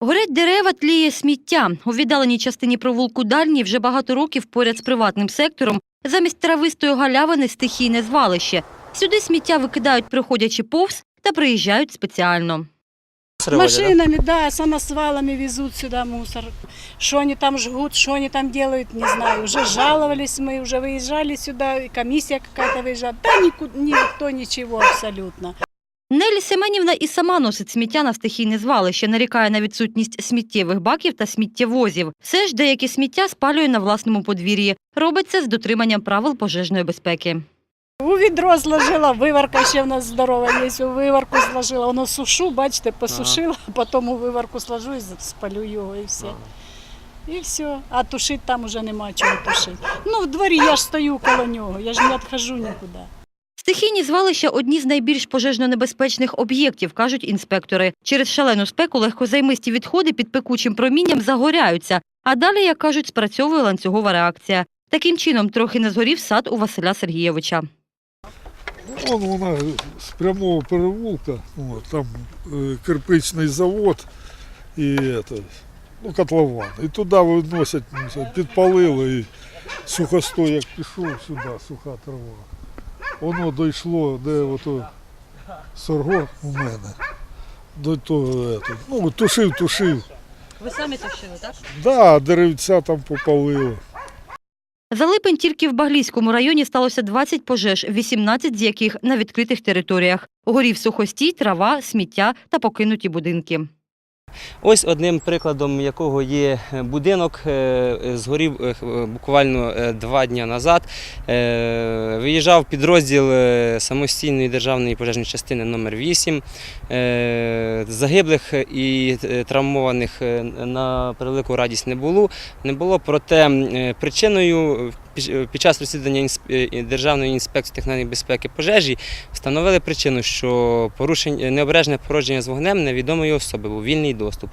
Горять дерева, тліє сміття. У віддаленій частині провулку Дальній вже багато років поряд з приватним сектором замість травистої галявини стихійне звалище. Сюди сміття викидають, приходячи повз та приїжджають спеціально. Машинами, да, самосвалами везут сюда мусор. Что они там жгут, что они там делают, не знаю. Уже жаловались мы, уже выезжали сюда, и комиссия какая-то выезжала. Да никуда, никто ничего абсолютно. Семенівна і сама носить сміття на стихійне звалище, нарікає на відсутність сміттєвих баків та сміттєвозів. Все ж деякі сміття спалює на власному подвір'ї. Робить це з дотриманням правил пожежної безпеки. У відро зложила, виварка ще в нас здорова є, у виварку зложила. Воно сушу, бачите, посушила, а потім у виварку сложу і спалю його і все. І все. А тушити там уже нема чого тушити. Ну, в дворі я ж стою коло нього, я ж не відхожу нікуди. Стихійні звалища одні з найбільш пожежно небезпечних об'єктів, кажуть інспектори. Через шалену спеку легкозаймисті відходи під пекучим промінням загоряються, а далі, як кажуть, спрацьовує ланцюгова реакція. Таким чином, трохи не згорів сад у Василя Сергійовича. Вон вона з прямого переулка, от, там е, кирпичний завод і ну, котлован. І туди виносять, ну, підпалили і сухостой, як пішов сюди, суха трава. Воно дійшло, де ото сорго у мене. До того, ну, тушив, тушив. Ви самі тушили, так? Да, деревця там попалило. За липень тільки в Баглійському районі сталося 20 пожеж, 18 з яких на відкритих територіях. Горів сухостій, трава, сміття та покинуті будинки. Ось одним прикладом якого є будинок, е, згорів е, буквально е, два дні назад. Е, Виїжджав підрозділ е, самостійної державної пожежної частини номер 8 Е, Загиблих і е, травмованих е, на превелику радість не було. Не було, проте е, причиною під- під час розслідування е, Державної інспекції техногенної безпеки пожежі встановили причину, що порушень, необережне порожнення з вогнем невідомої особи був вільний доступ.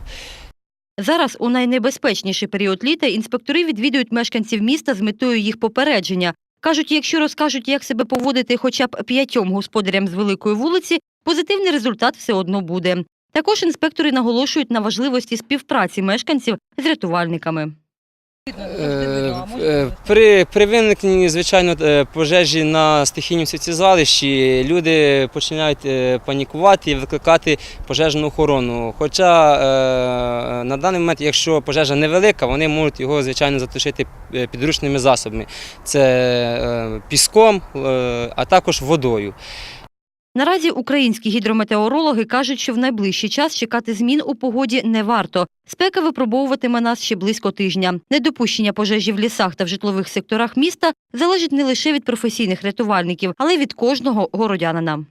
Зараз у найнебезпечніший період літа інспектори відвідують мешканців міста з метою їх попередження. Кажуть, якщо розкажуть, як себе поводити хоча б п'ятьом господарям з великої вулиці, позитивний результат все одно буде. Також інспектори наголошують на важливості співпраці мешканців з рятувальниками. Е, е, При, при виникненні, звичайно, е, пожежі на стихійному святізвалищі люди починають панікувати і викликати пожежну охорону. Хоча на даний момент, якщо пожежа невелика, вони можуть його, звичайно, затушити підручними засобами. Це піском, а також водою. Наразі українські гідрометеорологи кажуть, що в найближчий час чекати змін у погоді не варто. Спека випробовуватиме нас ще близько тижня. Недопущення пожежі в лісах та в житлових секторах міста залежить не лише від професійних рятувальників, але й від кожного городянина.